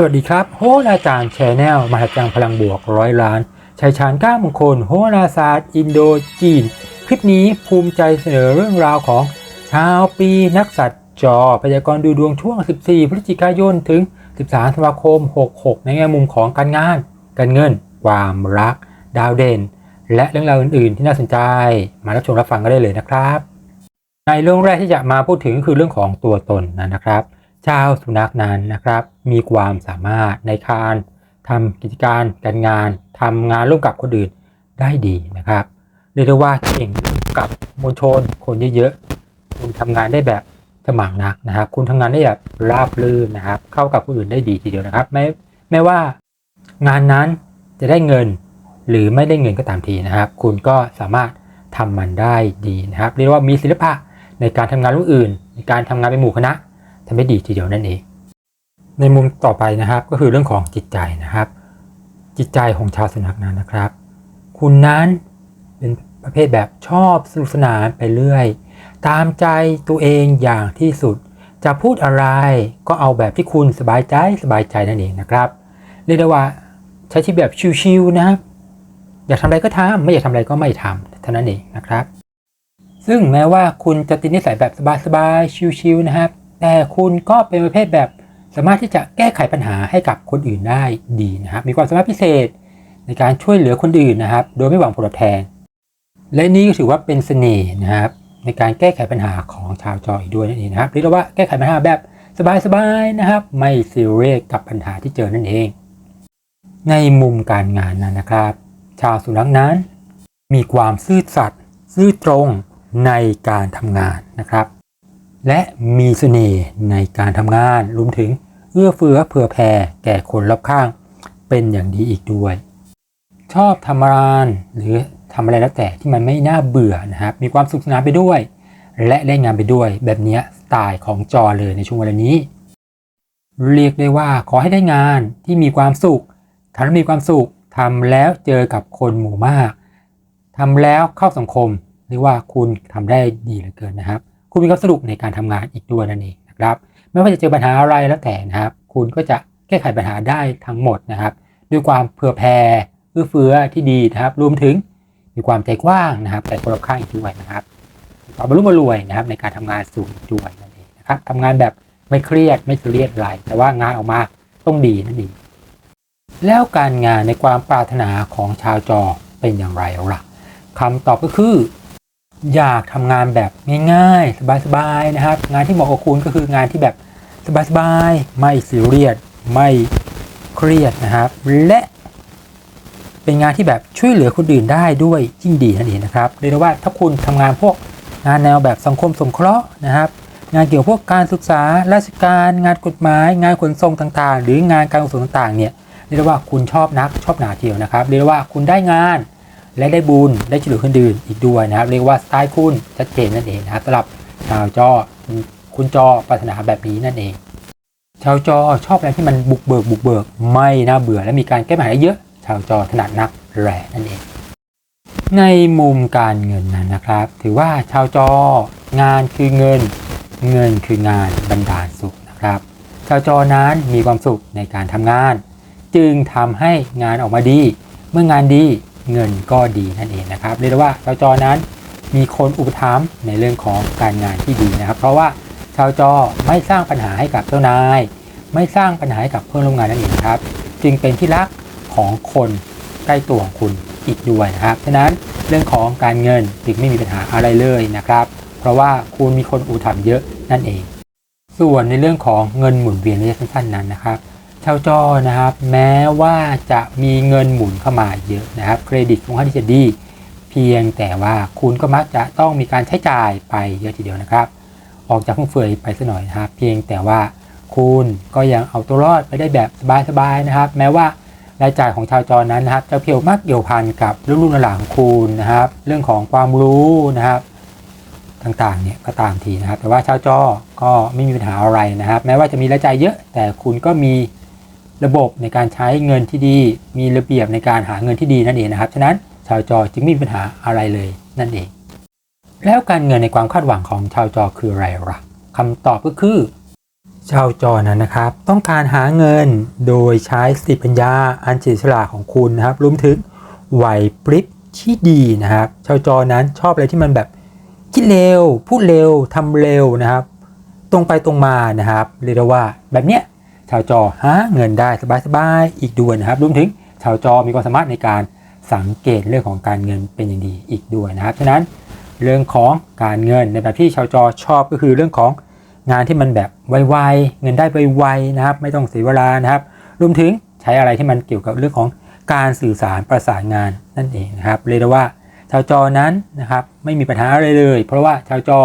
สวัสดีครับโหราจารย์แชนแนลมหาจังพลังบวกร้อยล้านชัยชาญก้ามงคลโหราศาสตร์ อินโดจีน คลิปนี้ภูมิใจเสนอเรื่องราวของชาวปีนักสัตว์จอพยากรณ์ดูดวงช่วง 14 พฤศจิกายนถึง 13 ธันวาคม 66 ในแง่มุมของการงาน การเงิน ความรัก ดาวเด่น และเรื่องราวอื่น ๆ ที่น่าสนใจ มารับชมรับฟังกันได้เลยนะครับ ในเรื่องแรกที่จะมาพูดถึงคือเรื่องของตัวตนนะครับ ชาวสุนัขนั้นนะครับ มีความสามารถในการทำกิจการการงานทำงานร่วมกับคนอื่นได้ดีนะครับเรียกได้ว่าเก่งกับมวลชนคนเยอะๆคุณทำงานได้แบบสมัครนักนะครับ คุณทำงานได้แบบราบรื่นนะครับ เข้ากับคนอื่นได้ดีทีเดียวนะครับไม่ไม่ว่างานนั้นจะได้เงินหรือไม่ได้เงินก็ตามทีนะครับ คุณก็สามารถทำมันได้ดีนะครับ เรียกว่ามีศิลปะในการทำงานร่วมอื่น ในการทำงานเป็นหมู่คณะ ทำได้ดีทีเดียวนั่นเอง ในมุมต่อไปนะครับก็คือเรื่องของจิตใจนะครับ จิตใจของชาวสุนัขนั้นนะครับ คุณนั้นเป็นประเภทแบบชอบสนุกสนานไปเรื่อย ตามใจตัวเองอย่างที่สุด จะพูดอะไรก็เอาแบบที่คุณสบายใจสบายใจนั่นเองนะครับเรียกได้ว่าใช้ชีวิตแบบชิวๆนะครับอยากทำอะไรก็ทำไม่อยากทำอะไรก็ไม่ทำเท่านั้นเองนะครับ ซึ่งแม้ว่าคุณจะติดนิสัยแบบสบายๆชิวๆนะครับ แต่คุณก็เป็นประเภทแบบสามารถที่จะแก้ไขปัญหาให้กับคนอื่นได้ดีนะครับ มีความสามารถพิเศษในการช่วยเหลือคนอื่นนะครับ โดยไม่หวังผลตอบแทน และนี่ก็ถือว่าเป็นเสน่ห์นะครับ ในการแก้ไขปัญหาของชาวจออีกด้วยนั่นเองนะครับเรียกว่าแก้ไขปัญหาแบบสบายๆนะครับ ไม่ซีเรียสกับปัญหาที่เจอนั่นเอง ในมุมการงานนั้นนะครับ ชาวสุนัขนั้น มีความซื่อสัตย์ซื่อตรงในการทำงานนะครับ และมีเสน่ห์ในการทำงานรวมถึงเอื้อเฟื้อเผื่อแผ่แก่คนรอบข้างเป็นอย่างดีอีกด้วย ชอบทำงานหรือทำอะไรแล้วแต่ที่มันไม่น่าเบื่อนะครับ มีความสุขสนานไปด้วย และได้งานไปด้วยแบบนี้สไตล์ของจอเลยในช่วงเวลานี้ เรียกได้ว่าขอให้ได้งานที่มีความสุขทำแล้วมีความสุขทำแล้วเจอกับคนหมู่มากทำแล้วเข้าสังคมเรียกว่าคุณทำได้ดีเหลือเกินนะครับ คุณมีความสนุกในการทำงานอีกด้วยนั่นเองนะครับ ไม่ว่าจะเจอปัญหาอะไรแล้วแต่นะครับ คุณก็จะแก้ไขปัญหาได้ทั้งหมดนะครับ ด้วยความเผื่อแผ่เอื้อเฟื้อที่ดีนะครับ รวมถึงมีความใจกว้างนะครับแต่คนรอบข้างอีกด้วยนะครับความบรรลุมารวยนะครับ ในการทำงานสูงด้วยนั่นเองนะครับทำงานแบบไม่เครียดไม่ซีเรียสอะไรแต่ว่างานออกมาต้องดีนั่นเองแล้วการงานในความปรารถนาของชาวจอเป็นอย่างไรล่ะคำตอบก็คือ อยากทำงานแบบง่ายๆ สบายๆนะครับ งานที่เหมาะกับคุณก็คืองานที่แบบสบายๆ ไม่ซีเรียสไม่เครียดนะครับ และเป็นงานที่แบบช่วยเหลือคนอื่นได้ด้วยยิ่งดีนั่นเองนะครับเรียกได้ว่าถ้าคุณทำงานพวกงานแนวแบบสังคมสงเคราะห์นะครับ งานเกี่ยวกับพวกการศึกษาราชการ งานกฎหมาย งานขนส่งต่างๆ หรืองานการขนส่งต่างๆเนี่ยเรียกได้ว่าคุณชอบนักชอบหนาเทียวนะครับเรียกได้ว่าคุณได้งาน และได้บุญได้ช่วยเหลือคนอื่นอีกด้วยนะครับ เรียกว่าสไตล์คุณชัดเจนนั่นเองนะครับสำหรับชาวจอคุณจอปรารถนาแบบนี้นั่นเอง ชาวจอชอบอะไรที่มันบุกเบิกบุกเบิกไม่น่าเบื่อและมีการแก้ปัญหาเยอะ ชาวจอถนัดนักแร่นั่นเอง ในมุมการเงินนั้นนะครับ ถือว่าชาวจองานคือเงิน เงินคืองานบรรดาลสุขนะครับ ชาวจอนั้นมีความสุขในการทำงาน จึงทำให้งานออกมาดี เมื่องานดี เงินก็ดีนั่นเองนะครับเรียกว่าชาวจอนั้นมีคนอุปถัมภ์ในเรื่องของการงานที่ดีนะครับ เพราะว่าชาวจอไม่สร้างปัญหาให้กับเจ้านาย ไม่สร้างปัญหาให้กับเพื่อนร่วมงานนั่นเองครับ จึงเป็นที่รักของคนใกล้ตัวของคุณอีกด้วยนะครับฉะนั้นเรื่องของการเงินจึงไม่มีปัญหาอะไรเลยนะครับ เพราะว่าคุณมีคนอุปถัมภ์เยอะนั่นเอง ส่วนในเรื่องของเงินหมุนเวียนระยะสั้นๆนั้นนะครับ ชาวจอนะครับ แม้ว่าจะมีเงินหมุนเข้ามาเยอะนะครับเครดิตของค่อนข้างที่จะดี เพียงแต่ว่าคุณก็มักจะต้องมีการใช้จ่ายไปเยอะทีเดียวนะครับ ออกจากฟุ่มเฟือยไปซะหน่อยนะครับ เพียงแต่ว่าคุณก็ยังเอาตัวรอดไปได้แบบสบายๆนะครับ แม้ว่ารายจ่ายของชาวจอนั้นนะครับจะเพียวมากเกี่ยวพันกับรื่องรุ่นหลังของคุณนะครับ เรื่องของความรู้นะครับ ต่างๆเนี่ยก็ตามทีนะครับ แต่ว่าชาวจอก็ไม่มีปัญหาอะไรนะครับ แม้ว่าจะมีรายจ่ายเยอะ แต่คุณก็มี ระบบในการใช้เงินที่ดี มีระเบียบในการหาเงินที่ดีนั่นเองนะครับ ฉะนั้นชาวจอจึงไม่มีปัญหาอะไรเลยนั่นเอง แล้วการเงินในความคาดหวังของชาวจอคืออะไรล่ะคำตอบก็คือ ชาวจอนั้นนะครับ ต้องการหาเงินโดยใช้สติปัญญาอันเฉลียวฉลาดของคุณนะครับรวมถึงไหวพริบที่ดีนะครับ ชาวจอนั้นชอบอะไรที่มันแบบคิดเร็ว พูดเร็วทำเร็วนะครับ ตรงไปตรงมานะครับเรียกว่าแบบเนี้ย ชาวจอหาเงินได้สบายๆอีกด้วยนะครับรวมถึงชาวจอมีความสามารถในการสังเกตเรื่องของการเงินเป็นอย่างดีอีกด้วยนะครับฉะนั้นเรื่องของการเงินในแบบที่ชาวจอชอบก็คือเรื่องของงานที่มันแบบไวๆเงินได้ไวๆนะครับ ไม่ต้องเสียเวลานะครับ รวมถึงใช้อะไรที่มันเกี่ยวกับเรื่องของการสื่อสารประสานงานนั่นเองนะครับเรียกได้ว่าชาวจอนั้นนะครับไม่มีปัญหาอะไรเลย เพราะว่าชาวจอ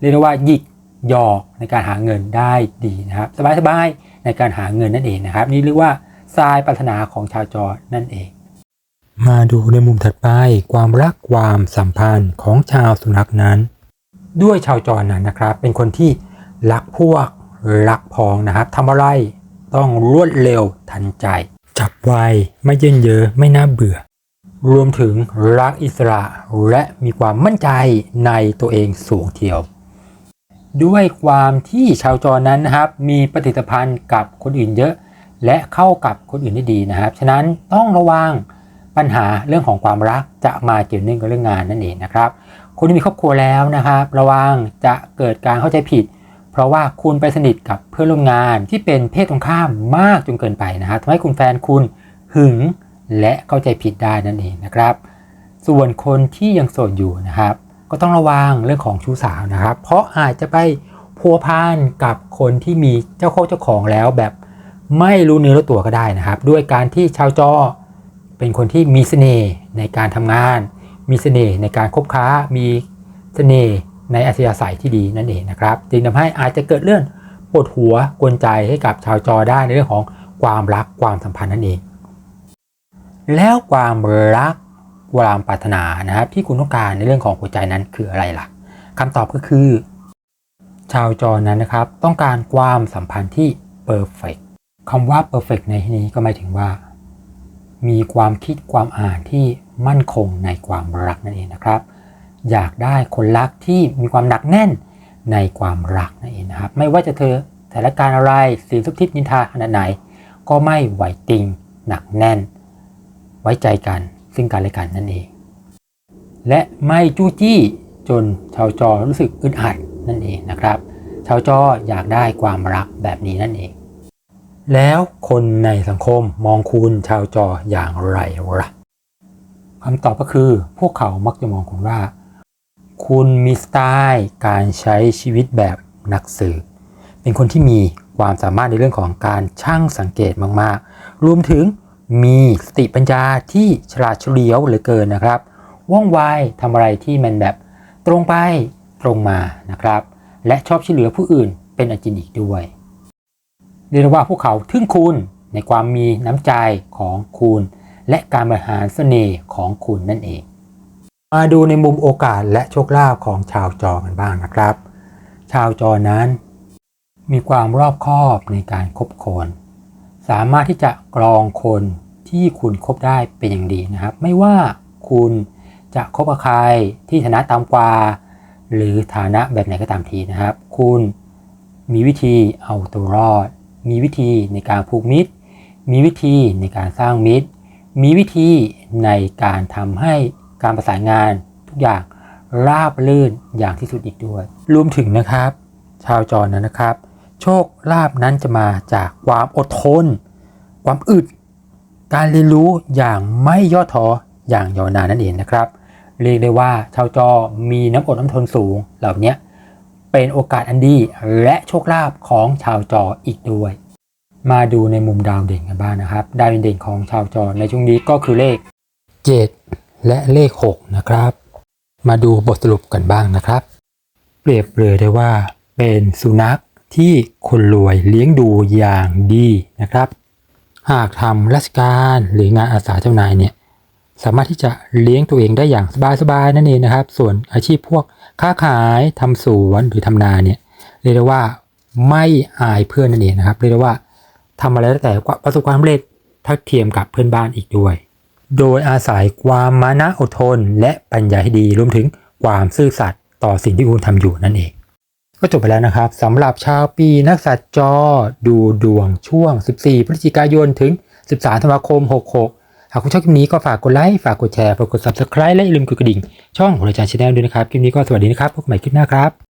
เรียกได้ว่าหยิกหยอกในการหาเงินได้ดีนะครับ สบายๆ ในการหาเงินนั่นเองนะครับ นี่เรียกว่าทรายปรารถนาของชาวจอนั่นเอง มาดูในมุมถัดไปความรักความสัมพันธ์ของชาวสุนัขนั้น ด้วยชาวจรนั้นนะครับ เป็นคนที่รักพวกรักพ้องนะครับทำอะไรต้องรวดเร็วทันใจ จับไวไม่เยินเยอะไม่น่าเบื่อ รวมถึงรักอิสระและมีความมั่นใจในตัวเองสูงเทียว ด้วยความที่ชาวจรนั้นนะครับ มีปฏิสัมพันธ์กับคนอื่นเยอะ และเข้ากับคนอื่นได้ดีนะครับ ฉะนั้นต้องระวังปัญหาเรื่องของความรักจะมาเกี่ยวเนื่องกับเรื่องงานนั่นเองนะครับ คนที่มีครอบครัวแล้วนะครับ ระวังจะเกิดการเข้าใจผิด เพราะว่าคุณไปสนิทกับเพื่อนร่วมงานที่เป็นเพศตรงข้ามมากจนเกินไปนะครับทำให้คุณแฟนคุณหึงและเข้าใจผิดได้นั่นเองนะครับ ส่วนคนที่ยังโสดอยู่นะครับ ก็ต้องระวังเรื่องของชู้สาวนะครับ เพราะอาจจะไปพัวพันกับคนที่มีเจ้าโคเจ้าของแล้วแบบไม่รู้เนื้อรู้ตัวก็ได้นะครับ ด้วยการที่ชาวจอเป็นคนที่มีเสน่ห์ในการทำงาน มีเสน่ห์ในการคบค้า มีเสน่ห์ในอัธยาศัยที่ดีนั่นเองนะครับ จึงทำให้อาจจะเกิดเรื่องปวดหัวกวนใจให้กับชาวจอได้ในเรื่องของความรักความสัมพันธ์นั่นเอง แล้วความรัก ความปรารถนานะครับที่คุณต้องการในเรื่องของหัวใจนั้นคืออะไรล่ะคำตอบก็คือ ชาวจอนั้นนะครับ ต้องการความสัมพันธ์ที่ perfect คำว่า perfect ในที่นี้ก็หมายถึงว่า มีความคิดความอ่านที่มั่นคงในความรักนั่นเองนะครับ อยากได้คนรักที่มีความหนักแน่นในความรักนั่นเองนะครับ ไม่ว่าจะเธอสถานการณ์อะไรสิ่งทุกทิศนินทาขนาดไหน ก็ไม่ไหวติงหนักแน่น ไว้ใจกัน ซึ่งกันและกันนั่นเอง และไม่จู้จี้จนชาวจอรู้สึกอึดอัดนั่นเองนะครับ ชาวจออยากได้ความรักแบบนี้นั่นเอง แล้วคนในสังคมมองคุณชาวจออย่างไรล่ะคำตอบก็คือพวกเขามักจะมองคุณว่า คุณมีสไตล์การใช้ชีวิตแบบนักสืบเป็นคนที่มีความสามารถในเรื่องของการช่างสังเกตมาก ๆ รวมถึง มีสติปัญญาที่ฉลาดเฉลียวเหลือเกินนะครับ ว่องไวทำอะไรที่มันแบบตรงไปตรงมานะครับ และชอบช่วยเหลือผู้อื่นเป็นอันจริงอีกด้วยเรียกว่าพวกเขาทึ่งคุณในความมีน้ำใจของคุณ และการบริหารเสน่ห์ของคุณนั่นเอง มาดูในมุมโอกาสและโชคลาภของชาวจอกันบ้างนะครับ ชาวจอนั้น มีความรอบคอบในการคบคน สามารถที่จะกรองคนที่คุณคบได้เป็นอย่างดีนะครับ ไม่ว่าคุณจะคบกับใครที่ฐานะต่ำกว่า หรือฐานะแบบไหนก็ตามทีนะครับ คุณมีวิธีเอาตัวรอด มีวิธีในการผูกมิตร มีวิธีในการสร้างมิตร มีวิธีในการทำให้การประสานงานทุกอย่างราบรื่นอย่างที่สุดอีกด้วย รวมถึงนะครับ ชาวจรนั้นนะครับ โชคลาภนั้นจะมาจากความอดทน ความอึด การเรียนรู้อย่างไม่ย่อท้ออย่างยาวนานนั่นเองนะครับ เรียกได้ว่าชาวจอมีน้ำอดน้ำทนสูงเหล่านี้เป็นโอกาสอันดีและโชคลาภของชาวจออีกด้วย มาดูในมุมดาวเด่นกันบ้างนะครับ ดาวเด่นของชาวจอในช่วงนี้ก็คือเลข 7 และเลข 6 นะครับ มาดูบทสรุปกันบ้างนะครับ เปรียบเลยได้ว่าเป็นสุนัข ที่คนรวยเลี้ยงดูอย่างดีนะครับ หากทำราชการหรืองานอาสาเจ้านายเนี่ยสามารถที่จะเลี้ยงตัวเองได้อย่างสบายๆนั่นเองนะครับ ส่วนอาชีพพวกค้าขายทำสวนหรือทำนาเนี่ยเรียกได้ว่าไม่อายเพื่อนนั่นเองนะครับ เรียกได้ว่าทำอะไรแล้วแต่ประสบความสำเร็จทัดเทียมกับเพื่อนบ้านอีกด้วย โดยอาศัยความมานะอดทน และปัญญาที่ดีรวมถึงความซื่อสัตย์ต่อสิ่งที่คุณทำอยู่นั่นเอง ก็จบไปแล้วนะครับสำหรับชาวปีนักสัตว์จอดูดวงช่วง 14 พฤศจิกายนถึง 13 ธันวาคม 66 หากคุณชอบคลิปนี้ก็ฝากกดไลค์ ฝากกดแชร์ ฝากกด subscribe และอย่าลืมกดกระดิ่ง ช่องของอาจารย์ชาแนลด้วยนะครับ คลิปนี้ก็สวัสดีนะครับ พบกันใหม่คลิปหน้าครับ